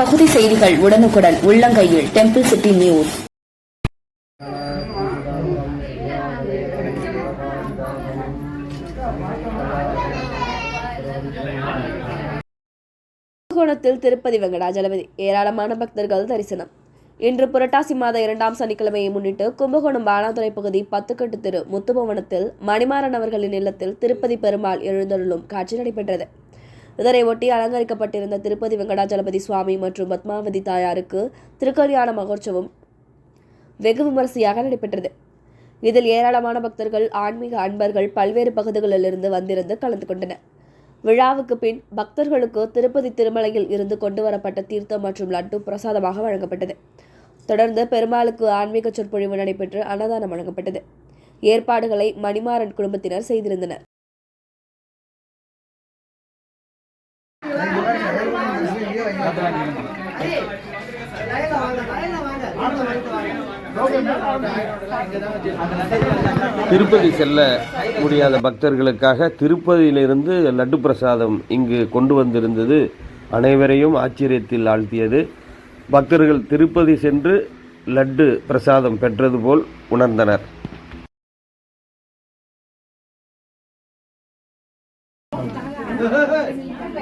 பகுதி செய்திகள் உடனுக்குடன் உள்ளங்கையில் டெம்பிள் சிட்டி நியூஸ் கும்பகோணத்தில் திருப்பதி வெங்கடாஜலபதி. ஏராளமான பக்தர்கள் தரிசனம். இன்று புரட்டாசி மாத இரண்டாம் சனிக்கிழமையை முன்னிட்டு கும்பகோணம் பாலாதுறை பகுதி பத்துக்கட்டு திரு முத்துபவனத்தில் மணிமாறன் அவர்களின் இல்லத்தில் திருப்பதி பெருமாள் எழுந்தருளும் காட்சி நடைபெற்றது. இதனை ஒட்டி அலங்கரிக்கப்பட்டிருந்த திருப்பதி வெங்கடாஜலபதி சுவாமி மற்றும் பத்மாவதி தாயாருக்கு திருக்கல்யாண மகோற்சவம் வெகு விமரிசையாக நடைபெற்றது. இதில் ஏராளமான பக்தர்கள் ஆன்மீக அன்பர்கள் பல்வேறு பகுதிகளிலிருந்து வந்திருந்து கலந்து கொண்டனர். விழாவுக்கு பின் பக்தர்களுக்கு திருப்பதி திருமலையில் இருந்து கொண்டு வரப்பட்ட தீர்த்தம் மற்றும் லட்டு பிரசாதமாக வழங்கப்பட்டது. தொடர்ந்து பெருமாளுக்கு ஆன்மீக சொற்பொழிவு நடைபெற்று அன்னதானம் வழங்கப்பட்டது. ஏற்பாடுகளை மணிமாறன் குடும்பத்தினர் செய்திருந்தனர். திருப்பதி செல்ல முடியாத பக்தர்களுக்காக திருப்பதியிலிருந்து லட்டு பிரசாதம் இங்கு கொண்டு வந்திருந்தது அனைவரையும் ஆச்சரியத்தில் ஆழ்த்தியது. பக்தர்கள் திருப்பதி சென்று லட்டு பிரசாதம் பெற்றது போல் உணர்ந்தனர்.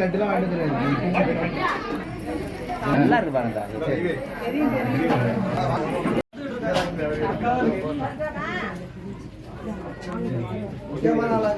லட்டுலாம் வாங்கிட்டு வந்துருக்காங்க. முக்கியமான ஆளா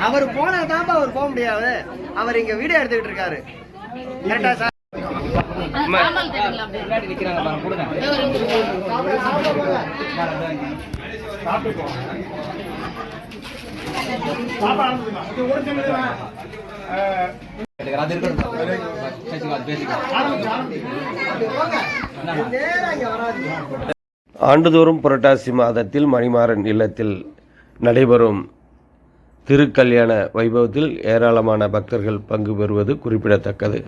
அவர் போனா தான் அவர் போக முடியாது. அவர் இங்க வீடியோ எடுத்துக்கிட்டு இருக்காரு. கரெக்டா சார்? நிக்கிறாங்க ஆண்டுதோறும் புரட்டாசி மாதத்தில் மணிமாறன் இல்லத்தில் நடைபெறும் திருக்கல்யாண வைபவத்தில் ஏராளமான பக்தர்கள் பங்கு பெறுவது குறிப்பிடத்தக்கது.